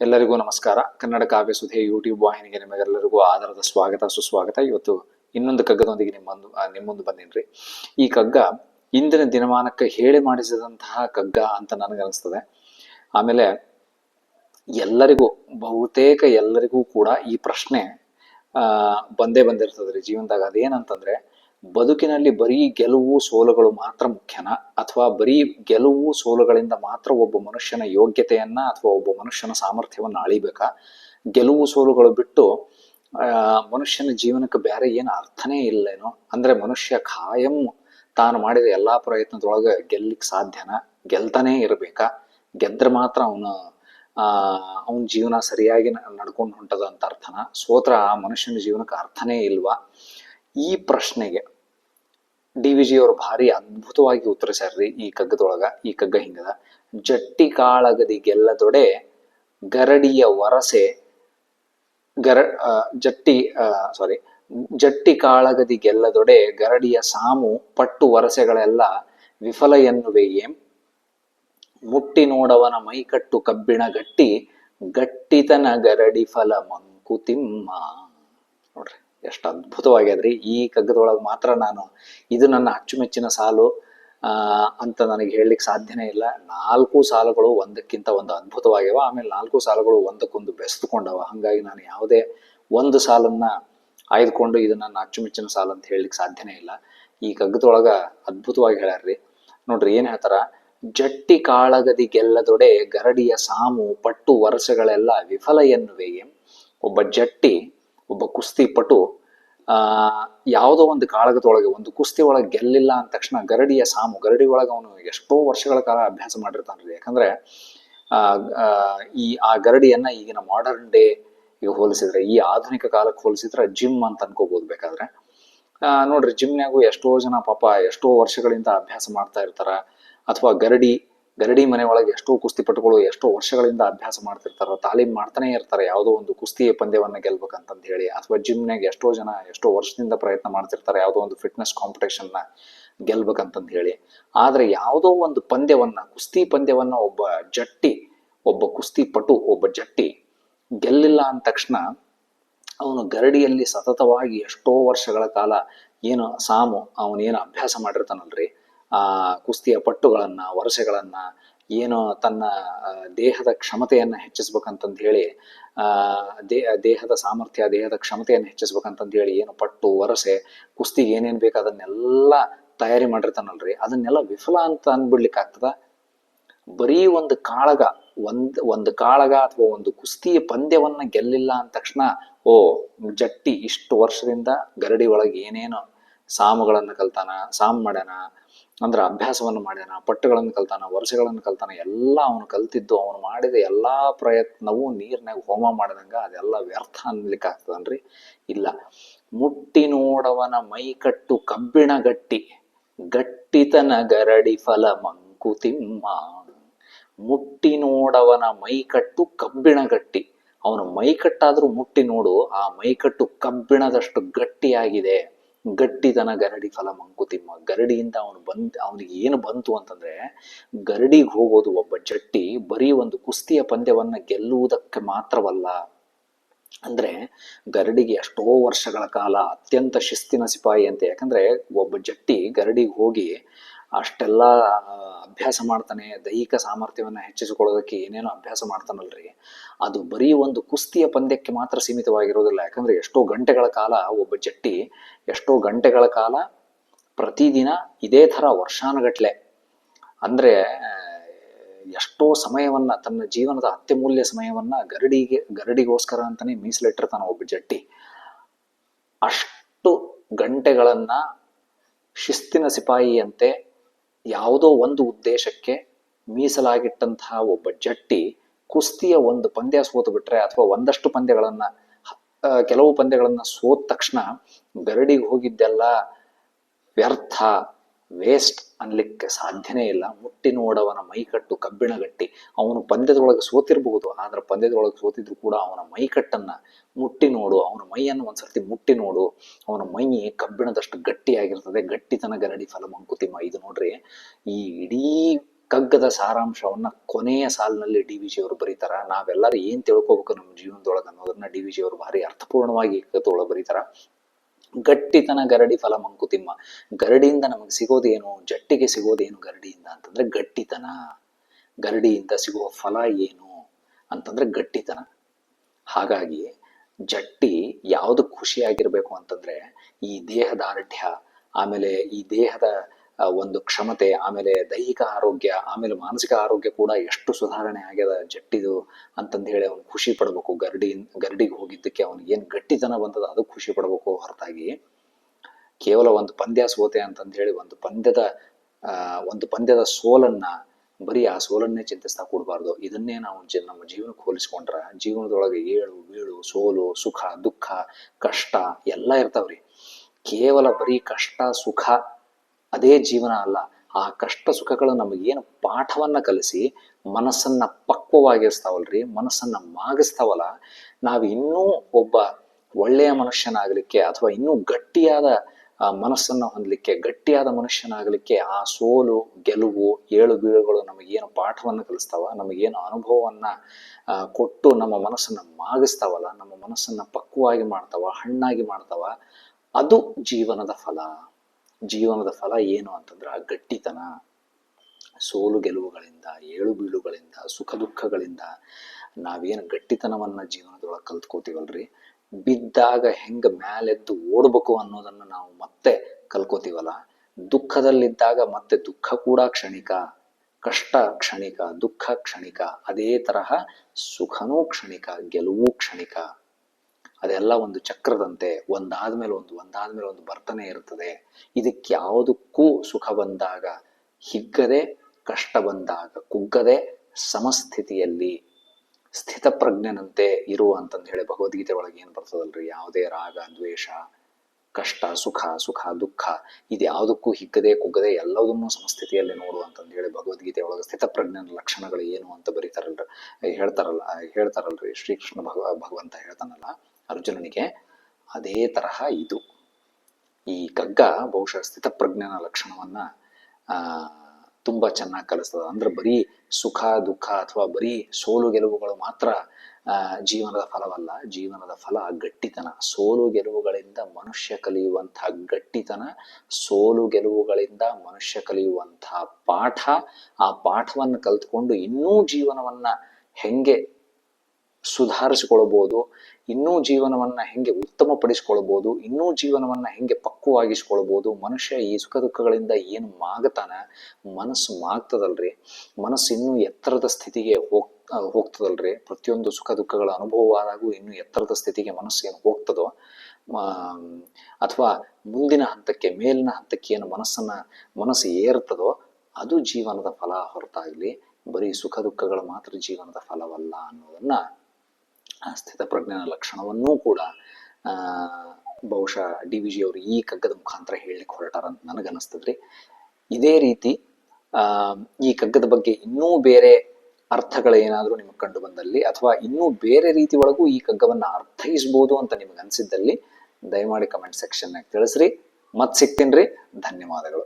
ಎಲ್ಲರಿಗೂ ನಮಸ್ಕಾರ. ಕನ್ನಡ ಕಾವ್ಯ ಸುಧೆ ಯೂಟ್ಯೂಬ್ ವಾಹಿನಿಗೆ ನಿಮಗೆಲ್ಲರಿಗೂ ಆಧಾರದ ಸ್ವಾಗತ ಸುಸ್ವಾಗತ. ಇವತ್ತು ಇನ್ನೊಂದು ಕಗ್ಗದೊಂದಿಗೆ ನಿಮ್ಮ ಮುಂದೆ ಆ, ನಿಮ್ಮ ಬಂದಿನ್ರಿ. ಈ ಕಗ್ಗ ಇಂದಿನ ದಿನಮಾನಕ್ಕೆ ಹೇಳಿ ಮಾಡಿಸಿದಂತಹ ಕಗ್ಗ ಅಂತ ನನಗನ್ನಿಸ್ತದೆ. ಆಮೇಲೆ ಎಲ್ಲರಿಗೂ ಬಹುತೇಕ ಎಲ್ಲರಿಗೂ ಕೂಡ ಈ ಪ್ರಶ್ನೆ ಬಂದೇ ಬಂದಿರ್ತದ್ರಿ ಜೀವನದಾಗ. ಅದೇನಂತಂದ್ರೆ ಬದುಕಿನಲ್ಲಿ ಬರೀ ಗೆಲುವು ಸೋಲುಗಳು ಮಾತ್ರ ಮುಖ್ಯನಾ? ಅಥವಾ ಬರೀ ಗೆಲುವು ಸೋಲುಗಳಿಂದ ಮಾತ್ರ ಒಬ್ಬ ಮನುಷ್ಯನ ಯೋಗ್ಯತೆಯನ್ನ ಅಥವಾ ಒಬ್ಬ ಮನುಷ್ಯನ ಸಾಮರ್ಥ್ಯವನ್ನು ಅಳಿಬೇಕಾ? ಗೆಲುವು ಸೋಲುಗಳು ಬಿಟ್ಟು ಮನುಷ್ಯನ ಜೀವನಕ್ಕೆ ಬೇರೆ ಏನು ಅರ್ಥನೇ ಇಲ್ಲೇನೋ? ಅಂದ್ರೆ ಮನುಷ್ಯ ಖಾಯಂ ತಾನು ಮಾಡಿದ ಎಲ್ಲಾ ಪ್ರಯತ್ನದೊಳಗೆ ಗೆಲ್ಲಿಕ್ ಸಾಧ್ಯನಾ? ಗೆಲ್ತಾನೇ ಇರಬೇಕಾ? ಗೆದ್ರೆ ಮಾತ್ರ ಅವನು, ಆ, ಅವನ ಜೀವನ ಸರಿಯಾಗಿ ನಡ್ಕೊಂಡು ಹೊಂಟದ ಅಂತ ಅರ್ಥನ? ಸೋತ್ರ ಆ ಮನುಷ್ಯನ ಜೀವನಕ್ಕೆ ಅರ್ಥನೇ ಇಲ್ವಾ? ಈ ಪ್ರಶ್ನೆಗೆ ಡಿ ವಿ ಜಿ ಅವರು ಭಾರಿ ಅದ್ಭುತವಾಗಿ ಉತ್ತರಿಸ್ಯಾರ್ರಿ ಈ ಕಗ್ಗದೊಳಗ, ಈ ಕಗ್ಗ ಹಿಂಗದ. ಜಟ್ಟಿ ಕಾಳಗದಿ ಗೆಲ್ಲದೊಡೆ ಗರಡಿಯ ವರಸೆ, ಗರ ಜಟ್ಟಿ ಸಾರಿ ಜಟ್ಟಿ ಕಾಳಗದಿ ಗೆಲ್ಲದೊಡೆ ಗರಡಿಯ ಸಾಮು, ಪಟ್ಟು ವರಸೆಗಳೆಲ್ಲ ವಿಫಲ ಎನ್ನುವೆಯೇ. ಮುಟ್ಟಿ ನೋಡವನ ಮೈಕಟ್ಟು ಕಬ್ಬಿಣ ಗಟ್ಟಿ, ಗಟ್ಟಿತನ ಗರಡಿ ಫಲ ಮಂಕುತಿಮ್ಮ. ಎಷ್ಟು ಅದ್ಭುತವಾಗ್ಯದ್ರಿ ಈ ಕಗ್ಗದೊಳಗೆ ಮಾತ್ರ ನಾನು ಇದು ನನ್ನ ಅಚ್ಚುಮೆಚ್ಚಿನ ಸಾಲು ಅಂತ ನನಗೆ ಹೇಳಲಿಕ್ಕೆ ಸಾಧ್ಯನೇ ಇಲ್ಲ. ನಾಲ್ಕು ಸಾಲುಗಳು ಒಂದಕ್ಕಿಂತ ಒಂದು ಅದ್ಭುತವಾಗ್ಯವ. ಆಮೇಲೆ ನಾಲ್ಕು ಸಾಲುಗಳು ಒಂದಕ್ಕೊಂದು ಬೆಸೆದುಕೊಂಡವ. ಹಾಗಾಗಿ ನಾನು ಯಾವುದೇ ಒಂದು ಸಾಲನ್ನ ಆಯ್ದುಕೊಂಡು ಇದು ನನ್ನ ಅಚ್ಚುಮೆಚ್ಚಿನ ಸಾಲು ಅಂತ ಹೇಳಲಿಕ್ಕೆ ಸಾಧ್ಯನೇ ಇಲ್ಲ. ಈ ಕಗ್ಗದೊಳಗ ಅದ್ಭುತವಾಗಿ ಹೇಳ್ಯಾರ್ರಿ. ನೋಡ್ರಿ ಏನ್ ಹೇಳ್ತಾರ? ಜಟ್ಟಿ ಕಾಳಗದಿ ಗೆಲ್ಲದೊಡೆ ಗರಡಿಯ ಸಾಮು ಪಟ್ಟು ವರ್ಷಗಳೆಲ್ಲ ವಿಫಲ ಎನ್ನುವೆಯೇ. ಒಬ್ಬ ಜಟ್ಟಿ ಒಬ್ಬ ಕುಸ್ತಿ ಪಟು, ಆ, ಯಾವುದೋ ಒಂದು ಕಾಳಗದೊಳಗೆ ಒಂದು ಕುಸ್ತಿ ಒಳಗೆ ಗೆಲ್ಲಿಲ್ಲ ಅಂದ ತಕ್ಷಣ ಗರಡಿಯ ಸಾಮು, ಗರಡಿ ಒಳಗೆ ಅವನು ಎಷ್ಟೋ ವರ್ಷಗಳ ಕಾಲ ಅಭ್ಯಾಸ ಮಾಡಿರ್ತಾನ್ರಿ ಯಾಕಂದ್ರೆ ಈ, ಆ ಗರಡಿಯನ್ನ ಈಗಿನ ಮಾಡರ್ನ್ ಡೇ ಈಗ ಹೋಲಿಸಿದ್ರೆ, ಈ ಆಧುನಿಕ ಕಾಲಕ್ಕೆ ಹೋಲಿಸಿದ್ರೆ ಜಿಮ್ ಅಂತ ಅನ್ಕೋಬಹುದು ಬೇಕಾದ್ರೆ. ನೋಡ್ರಿ ಜಿಮ್ನ್ಯಾಗು ಎಷ್ಟೋ ಜನ ಪಾಪ ಎಷ್ಟೋ ವರ್ಷಗಳಿಂದ ಅಭ್ಯಾಸ ಮಾಡ್ತಾ ಇರ್ತಾರ. ಅಥವಾ ಗರಡಿ ಗರಡಿ ಮನೆ ಒಳಗೆ ಎಷ್ಟೋ ಕುಸ್ತಿಪಟುಗಳು ಎಷ್ಟೋ ವರ್ಷಗಳಿಂದ ಅಭ್ಯಾಸ ಮಾಡ್ತಿರ್ತಾರ, ತಾಲೀಮ್ ಮಾಡ್ತಾನೆ ಇರ್ತಾರೆ, ಯಾವುದೋ ಒಂದು ಕುಸ್ತಿಯ ಪಂದ್ಯವನ್ನು ಗೆಲ್ಬೇಕಂತಂದು ಹೇಳಿ ಅಥವಾ ಜಿಮ್ನಾಗ ಎಷ್ಟೋ ಜನ ಎಷ್ಟೋ ವರ್ಷದಿಂದ ಪ್ರಯತ್ನ ಮಾಡ್ತಿರ್ತಾರೆ, ಯಾವುದೋ ಒಂದು ಫಿಟ್ನೆಸ್ ಕಾಂಪಿಟೇಷನ್ನ ಗೆಲ್ಬೇಕಂತಂದು ಹೇಳಿ. ಆದ್ರೆ ಯಾವುದೋ ಒಂದು ಪಂದ್ಯವನ್ನ, ಕುಸ್ತಿ ಪಂದ್ಯವನ್ನ ಒಬ್ಬ ಜಟ್ಟಿ, ಒಬ್ಬ ಕುಸ್ತಿ ಪಟು, ಒಬ್ಬ ಜಟ್ಟಿ ಗೆಲ್ಲಿಲ್ಲ ಅಂದ ತಕ್ಷಣ ಅವನು ಗರಡಿಯಲ್ಲಿ ಸತತವಾಗಿ ಎಷ್ಟೋ ವರ್ಷಗಳ ಕಾಲ ಏನು ಸಾಮು, ಅವನೇನು ಅಭ್ಯಾಸ ಮಾಡಿರ್ತಾನಲ್ರಿ? ಆ ಕುಸ್ತಿಯ ಪಟ್ಟುಗಳನ್ನ, ವರಸೆಗಳನ್ನ, ಏನು ತನ್ನ ದೇಹದ ಕ್ಷಮತೆಯನ್ನ ಹೆಚ್ಚಿಸ್ಬೇಕಂತಂದು ಹೇಳಿ ದೇ, ದೇಹದ ಸಾಮರ್ಥ್ಯ, ದೇಹದ ಕ್ಷಮತೆಯನ್ನು ಹೆಚ್ಚಿಸ್ಬೇಕಂತಂದು ಹೇಳಿ ಏನು ಪಟ್ಟು, ವರಸೆ, ಕುಸ್ತಿಗೆ ಏನೇನು ಬೇಕು ಅದನ್ನೆಲ್ಲ ತಯಾರಿ ಮಾಡಿರ್ತಾನಲ್ರಿ. ಅದನ್ನೆಲ್ಲ ವಿಫಲ ಅಂತ ಅನ್ಬಿಡ್ಲಿಕ್ಕೆ ಆಗ್ತದ ಬರೀ ಒಂದು ಕಾಳಗ, ಒಂದ್, ಒಂದು ಕಾಳಗ ಅಥವಾ ಒಂದು ಕುಸ್ತಿ ಪಂದ್ಯವನ್ನ ಗೆಲ್ಲಿಲ್ಲ ಅಂದ ತಕ್ಷಣ, ಓ, ಜಟ್ಟಿ ಇಷ್ಟು ವರ್ಷದಿಂದ ಗರಡಿ ಒಳಗೆ ಏನೇನು ಸಾಮುಗಳನ್ನ ಕಲ್ತಾನ, ಸಾಮ್ ಮಾಡ್ಯಾನ ಅಂದ್ರ ಅಭ್ಯಾಸವನ್ನು ಮಾಡ್ಯಾನ, ಪಟ್ಟುಗಳನ್ನು ಕಲ್ತಾನ, ವರ್ಷಗಳನ್ನು ಕಲ್ತಾನ, ಎಲ್ಲ ಅವನು ಕಲ್ತಿದ್ದು, ಅವನು ಮಾಡಿದ ಎಲ್ಲಾ ಪ್ರಯತ್ನವು ನೀರ್ನಾಗ ಹೋಮ ಮಾಡಿದಂಗ ಅದೆಲ್ಲ ವ್ಯರ್ಥ ಅನ್ಲಿಕ್ಕೆ ಆಗ್ತದನ್ರಿ ಇಲ್ಲ. ಮುಟ್ಟಿ ನೋಡವನ ಮೈಕಟ್ಟು ಕಬ್ಬಿಣ ಗಟ್ಟಿ, ಗಟ್ಟಿತನ ಗರಡಿ ಫಲ ಮಂಕುತಿಮ್ಮ ಮುಟ್ಟಿ ನೋಡವನ ಮೈಕಟ್ಟು ಕಬ್ಬಿಣ ಗಟ್ಟಿ, ಅವನು ಮೈಕಟ್ಟಾದ್ರೂ ಮುಟ್ಟಿ ನೋಡು, ಆ ಮೈಕಟ್ಟು ಕಬ್ಬಿಣದಷ್ಟು ಗಟ್ಟಿಯಾಗಿದೆ. ಗಟ್ಟಿತನ ಗರಡಿ ಫಲ ಮಂಕುತಿಮ್ಮ ಗರಡಿಯಿಂದ ಅವನು ಬಂದ್, ಅವನಿಗೆ ಏನು ಬಂತು ಅಂತಂದ್ರೆ, ಗರಡಿಗೆ ಹೋಗೋದು ಒಬ್ಬ ಜಟ್ಟಿ, ಬರೀ ಒಂದು ಕುಸ್ತಿಯ ಪಂದ್ಯವನ್ನ ಗೆಲ್ಲುವುದಕ್ಕೆ ಮಾತ್ರವಲ್ಲ, ಅಂದ್ರೆ ಗರಡಿಗೆ ಎಷ್ಟೋ ವರ್ಷಗಳ ಕಾಲ ಅತ್ಯಂತ ಶಿಸ್ತಿನ ಸಿಪಾಯಿ ಅಂತ. ಯಾಕಂದ್ರೆ ಒಬ್ಬ ಜಟ್ಟಿ ಗರಡಿಗೆ ಹೋಗಿ ಅಷ್ಟೆಲ್ಲ ಅಭ್ಯಾಸ ಮಾಡ್ತಾನೆ, ದೈಹಿಕ ಸಾಮರ್ಥ್ಯವನ್ನು ಹೆಚ್ಚಿಸಿಕೊಳ್ಳೋದಕ್ಕೆ ಏನೇನೋ ಅಭ್ಯಾಸ ಮಾಡ್ತಾನಲ್ರಿ. ಅದು ಬರೀ ಒಂದು ಕುಸ್ತಿಯ ಪಂದ್ಯಕ್ಕೆ ಮಾತ್ರ ಸೀಮಿತವಾಗಿರೋದಿಲ್ಲ. ಯಾಕಂದ್ರೆ ಎಷ್ಟೋ ಗಂಟೆಗಳ ಕಾಲ ಒಬ್ಬ ಜಟ್ಟಿ, ಎಷ್ಟೋ ಗಂಟೆಗಳ ಕಾಲ ಪ್ರತಿದಿನ ಇದೇ ಥರ ವರ್ಷಾನುಗಟ್ಲೆ, ಅಂದ್ರೆ ಎಷ್ಟೋ ಸಮಯವನ್ನ, ತನ್ನ ಜೀವನದ ಅತ್ಯಮೂಲ್ಯ ಸಮಯವನ್ನ ಗರಡಿಗೆ, ಗರಡಿಗೋಸ್ಕರ ಅಂತಾನೆ ಮೀಸಲಿಟ್ಟಿರ್ತಾನೆ ಒಬ್ಬ ಜಟ್ಟಿ. ಅಷ್ಟು ಗಂಟೆಗಳನ್ನ ಶಿಸ್ತಿನ ಸಿಪಾಯಿಯಂತೆ ಯಾವುದೋ ಒಂದು ಉದ್ದೇಶಕ್ಕೆ ಮೀಸಲಾಗಿಟ್ಟಂತಹ ಒಬ್ಬ ಜಟ್ಟಿ ಕುಸ್ತಿಯ ಒಂದು ಪಂದ್ಯ ಸೋತು ಬಿಟ್ರೆ ಅಥವಾ ಒಂದಷ್ಟು ಪಂದ್ಯಗಳನ್ನ ಕೆಲವು ಪಂದ್ಯಗಳನ್ನ ಸೋತ ತಕ್ಷಣ ಗರಡಿಗೆ ಹೋಗಿದ್ದೆಲ್ಲ ವ್ಯರ್ಥ, ವೇಸ್ಟ್ ಅನ್ಲಿಕ್ಕೆ ಸಾಧ್ಯನೇ ಇಲ್ಲ. ಮುಟ್ಟಿ ನೋಡವನ ಮೈಕಟ್ಟು ಕಬ್ಬಿಣ ಗಟ್ಟಿ. ಅವನು ಪಂದ್ಯದೊಳಗೆ ಸೋತಿರಬಹುದು ಆದ್ರೆ ಪಂದ್ಯದೊಳಗೆ ಸೋತಿದ್ರು ಕೂಡ ಅವನ ಮೈಕಟ್ಟನ್ನ ಮುಟ್ಟಿ ನೋಡು, ಅವನ ಮೈಯನ್ನು ಒಂದ್ಸರ್ತಿ ಮುಟ್ಟಿ ನೋಡು, ಅವನ ಮೈ ಕಬ್ಬಿಣದಷ್ಟು ಗಟ್ಟಿಯಾಗಿರ್ತದೆ ಗಟ್ಟಿತನ ಗರಡಿ ಫಲ ಮಂಕುತಿಮ್ಮ. ಇದು ನೋಡ್ರಿ ಈ ಇಡೀ ಕಗ್ಗದ ಸಾರಾಂಶವನ್ನ ಕೊನೆಯ ಸಾಲಿನಲ್ಲಿ ಡಿ ವಿ ಜಿ ಅವರು ಬರೀತಾರ. ನಾವೆಲ್ಲರೂ ಏನ್ ತಿಳ್ಕೊಬೇಕು ನಮ್ಮ ಜೀವನದೊಳಗೆ ಅನ್ನೋದನ್ನ ಡಿ ವಿ ಜಿ ಅವರು ಭಾರಿ ಅರ್ಥಪೂರ್ಣವಾಗಿ ಕಗ್ಗದೊಳಗೆ ಬರೀತಾರ. ಗಟ್ಟಿತನ ಗರಡಿ ಫಲ ಮಂಕುತಿಮ್ಮ. ಗರಡಿಯಿಂದ ನಮಗೆ ಸಿಗೋದೇನು? ಜಟ್ಟಿಗೆ ಸಿಗೋದೇನು ಗರಡಿಯಿಂದ ಅಂತಂದ್ರೆ ಗಟ್ಟಿತನ. ಗರಡಿಯಿಂದ ಸಿಗುವ ಫಲ ಏನು ಅಂತಂದ್ರೆ ಗಟ್ಟಿತನ. ಹಾಗಾಗಿ ಜಟ್ಟಿ ಯಾವುದು ಖುಷಿಯಾಗಿರ್ಬೇಕು ಅಂತಂದ್ರೆ ಈ ದೇಹದಾರ್ಢ್ಯ ಆಮೇಲೆ ಈ ದೇಹದ ಒಂದು ಕ್ಷಮತೆ, ಆಮೇಲೆ ದೈಹಿಕ ಆರೋಗ್ಯ, ಆಮೇಲೆ ಮಾನಸಿಕ ಆರೋಗ್ಯ ಕೂಡ ಎಷ್ಟು ಸುಧಾರಣೆ ಆಗ್ಯದ ಜಟ್ಟಿದು ಅಂತಂದು ಹೇಳಿ ಅವನು ಖುಷಿ ಪಡ್ಬೇಕು. ಗರಡಿ, ಗರಡಿಗೆ ಹೋಗಿದ್ದಕ್ಕೆ ಅವ್ನಿಗೆ ಏನು ಗಟ್ಟಿತನ ಬಂದದ ಅದು ಖುಷಿ ಪಡ್ಬೇಕು ಹೊರತಾಗಿ. ಕೇವಲ ಒಂದು ಪಂದ್ಯ ಸೋತೆ ಅಂತಂದು ಹೇಳಿ ಒಂದು ಪಂದ್ಯದ ಒಂದು ಪಂದ್ಯದ ಸೋಲನ್ನ, ಬರೀ ಆ ಸೋಲನ್ನೇ ಚಿಂತಿಸ್ತಾ ಕೂಡಬಾರ್ದು. ಇದನ್ನೇ ನಾವು ಜ, ನಮ್ಮ ಜೀವನಕ್ಕೆ ಹೋಲಿಸ್ಕೊಂಡ್ರ ಜೀವನದೊಳಗೆ ಏಳು, ಬೀಳು, ಸೋಲು, ಸುಖ, ದುಃಖ, ಕಷ್ಟ ಎಲ್ಲ ಇರ್ತಾವ್ರಿ. ಕೇವಲ ಬರೀ ಕಷ್ಟ, ಸುಖ, ಅದೇ ಜೀವನ ಅಲ್ಲ. ಆ ಕಷ್ಟ, ಸುಖಗಳು ನಮಗೇನು ಪಾಠವನ್ನ ಕಲಿಸಿ, ಮನಸ್ಸನ್ನ ಪಕ್ವವಾಗಿಸ್ತಾವಲ್ರಿ ಮನಸ್ಸನ್ನ ಮಾಗಿಸ್ತಾವಲ್ಲ, ನಾವು ಇನ್ನೂ ಒಬ್ಬ ಒಳ್ಳೆಯ ಮನುಷ್ಯನಾಗಲಿಕ್ಕೆ ಅಥವಾ ಇನ್ನೂ ಗಟ್ಟಿಯಾದ ಮನಸ್ಸನ್ನ ಹೊಂದಲಿಕ್ಕೆ, ಗಟ್ಟಿಯಾದ ಮನುಷ್ಯನಾಗಲಿಕ್ಕೆ ಆ ಸೋಲು, ಗೆಲುವು, ಏಳು ಬೀಳುಗಳು ನಮಗೇನು ಪಾಠವನ್ನು ಕಲಿಸ್ತಾವ, ನಮಗೇನು ಅನುಭವವನ್ನ ಕೊಟ್ಟು ನಮ್ಮ ಮನಸ್ಸನ್ನ ಮಾಗಿಸ್ತಾವಲ್ಲ, ನಮ್ಮ ಮನಸ್ಸನ್ನ ಪಕ್ವವಾಗಿ ಮಾಡ್ತಾವ, ಹಣ್ಣಾಗಿ ಮಾಡ್ತಾವ ಅದು ಜೀವನದ ಫಲ. ಜೀವನದ ಫಲ ಏನು ಅಂತಂದ್ರೆ ಆ ಗಟ್ಟಿತನ, ಸೋಲು ಗೆಲುವುಗಳಿಂದ, ಏಳು ಬೀಳುಗಳಿಂದ, ಸುಖ ದುಃಖಗಳಿಂದ ನಾವೇನು ಗಟ್ಟಿತನವನ್ನ ಜೀವನದೊಳಗೆ ಕಲ್ತ್ಕೋತೀವಲ್ರಿ? ಬಿದ್ದಾಗ ಹೆಂಗ ಮ್ಯಾಲೆದ್ದು ಓಡ್ಬೇಕು ಅನ್ನೋದನ್ನ ನಾವು ಮತ್ತೆ ಕಲ್ಕೋತೀವಲ್ಲ ದುಃಖದಲ್ಲಿದ್ದಾಗ ಮತ್ತೆ ದುಃಖ ಕೂಡ ಕ್ಷಣಿಕ, ಕಷ್ಟ ಕ್ಷಣಿಕ, ದುಃಖ ಕ್ಷಣಿಕ, ಅದೇ ತರಹ ಸುಖನೂ ಕ್ಷಣಿಕ, ಗೆಲುವು ಕ್ಷಣಿಕ. ಅದೆಲ್ಲ ಒಂದು ಚಕ್ರದಂತೆ ಒಂದಾದ್ಮೇಲೆ ಒಂದು ಒಂದಾದ್ಮೇಲೆ ಒಂದು ಬರ್ತನೆ ಇರ್ತದೆ ಇದಕ್ಕೆ ಯಾವುದಕ್ಕೂ ಸುಖ ಬಂದಾಗ, ಹಿಗ್ಗದೆ, ಕಷ್ಟ ಬಂದಾಗ, ಕುಗ್ಗದೆ ಸಮಸ್ಥಿತಿಯಲ್ಲಿ ಸ್ಥಿತಪ್ರಜ್ಞನಂತೆ ಇರು ಅಂತಂದು ಹೇಳಿ ಭಗವದ್ಗೀತೆ ಒಳಗೆ ಏನು ಬರ್ತದಲ್ರಿ? ಯಾವುದೇ ರಾಗ, ದ್ವೇಷ, ಕಷ್ಟ, ಸುಖ ಸುಖ, ದುಃಖ, ಇದು ಯಾವುದಕ್ಕೂ ಹಿಗ್ಗದೆ, ಕುಗ್ಗದೆ ಎಲ್ಲವನ್ನೂ ಸಮಸ್ಥಿತಿಯಲ್ಲಿ ನೋಡು ಅಂತಂದು ಹೇಳಿ ಭಗವದ್ಗೀತೆ ಒಳಗೆ ಸ್ಥಿತಪ್ರಜ್ಞನ ಲಕ್ಷಣಗಳು ಏನು ಅಂತ ಬರೀತಾರಲ್ರಿ, ಹೇಳ್ತಾರಲ್ಲ, ಹೇಳ್ತಾರಲ್ರಿ ಶ್ರೀಕೃಷ್ಣ ಭಗವ ಭಗವಂತ ಹೇಳ್ತಾನಲ್ಲ ಅರ್ಜುನನಿಗೆ, ಅದೇ ತರಹ ಇದು. ಈ ಕಗ್ಗ ಬಹುಶಃ ಸ್ಥಿತಪ್ರಜ್ಞನ ಲಕ್ಷಣವನ್ನ ಲಕ್ಷಣವನ್ನು ತುಂಬಾ ಚೆನ್ನಾಗಿ ಕಲಿಸ್ತದ. ಅಂದ್ರೆ ಬರೀ ಸುಖ, ದುಃಖ ಅಥವಾ ಬರೀ ಸೋಲು, ಗೆಲುವುಗಳು ಮಾತ್ರ ಜೀವನದ ಫಲವಲ್ಲ. ಜೀವನದ ಫಲ ಗಟ್ಟಿತನ. ಸೋಲು, ಗೆಲುವುಗಳಿಂದ ಮನುಷ್ಯ ಕಲಿಯುವಂತಹ ಗಟ್ಟಿತನ, ಸೋಲು, ಗೆಲುವುಗಳಿಂದ ಮನುಷ್ಯ ಕಲಿಯುವಂತಹ ಪಾಠ, ಆ ಪಾಠವನ್ನು ಕಲ್ತ್ಕೊಂಡು ಇನ್ನೂ ಜೀವನವನ್ನ ಹೆಂಗೆ ಸುಧಾರಿಸಿಕೊಳ್ಬೋದು, ಇನ್ನೂ ಜೀವನವನ್ನ ಹೆಂಗೆ ಉತ್ತಮಪಡಿಸ್ಕೊಳ್ಬೋದು, ಇನ್ನೂ ಜೀವನವನ್ನ ಹೆಂಗೆ ಪಕ್ವವಾಗಿಸ್ಕೊಳ್ಬೋದು, ಮನುಷ್ಯ ಈ ಸುಖ ದುಃಖಗಳಿಂದ ಏನು ಮಾಗತಾನ, ಮನಸ್ಸು ಮಾಗ್ತದಲ್ರಿ? ಮನಸ್ಸು ಇನ್ನೂ ಎತ್ತರದ ಸ್ಥಿತಿಗೆ ಹೋಗ್ ಹೋಗ್ತದಲ್ರಿ? ಪ್ರತಿಯೊಂದು ಸುಖ ದುಃಖಗಳ ಅನುಭವವಾದಾಗೂ ಇನ್ನೂ ಎತ್ತರದ ಸ್ಥಿತಿಗೆ ಮನಸ್ಸು ಏನು ಹೋಗ್ತದೋ? ಅಥವಾ ಮುಂದಿನ ಹಂತಕ್ಕೆ, ಮೇಲಿನ ಹಂತಕ್ಕೆ ಏನು ಮನಸ್ಸನ್ನು, ಮನಸ್ಸು ಏರ್ತದೋ ಅದು ಜೀವನದ ಫಲ ಹೊರತಾಗಲಿ, ಬರೀ ಸುಖ ದುಃಖಗಳು ಮಾತ್ರ ಜೀವನದ ಫಲವಲ್ಲ ಅನ್ನೋದನ್ನ ಸ್ಥಿತಪ್ರಜ್ಞನ ಲಕ್ಷಣವನ್ನೂ ಕೂಡ ಬಹುಶಃ ಡಿ ವಿ ಜಿ ಅವರು ಈ ಕಗ್ಗದ ಮುಖಾಂತರ ಹೇಳಲಿಕ್ಕೆ ಹೊರಟಾರ ಅಂತ ನನಗನ್ನಿಸ್ತದ್ರಿ. ಇದೇ ರೀತಿ ಈ ಕಗ್ಗದ ಬಗ್ಗೆ ಇನ್ನೂ ಬೇರೆ ಅರ್ಥಗಳೇನಾದರೂ ನಿಮಗೆ ಕಂಡು ಬಂದಲ್ಲಿ ಅಥವಾ ಇನ್ನೂ ಬೇರೆ ರೀತಿ ಒಳಗೂ ಈ ಕಗ್ಗವನ್ನು ಅರ್ಥೈಸ್ಬೋದು ಅಂತ ನಿಮಗೆ ಅನಿಸಿದ್ದಲ್ಲಿ ದಯಮಾಡಿ ಕಮೆಂಟ್ ಸೆಕ್ಷನ್ನಾಗ ತಿಳಿಸ್ರಿ. ಮತ್ತೆ ಸಿಗ್ತೀನಿ ಧನ್ಯವಾದಗಳು.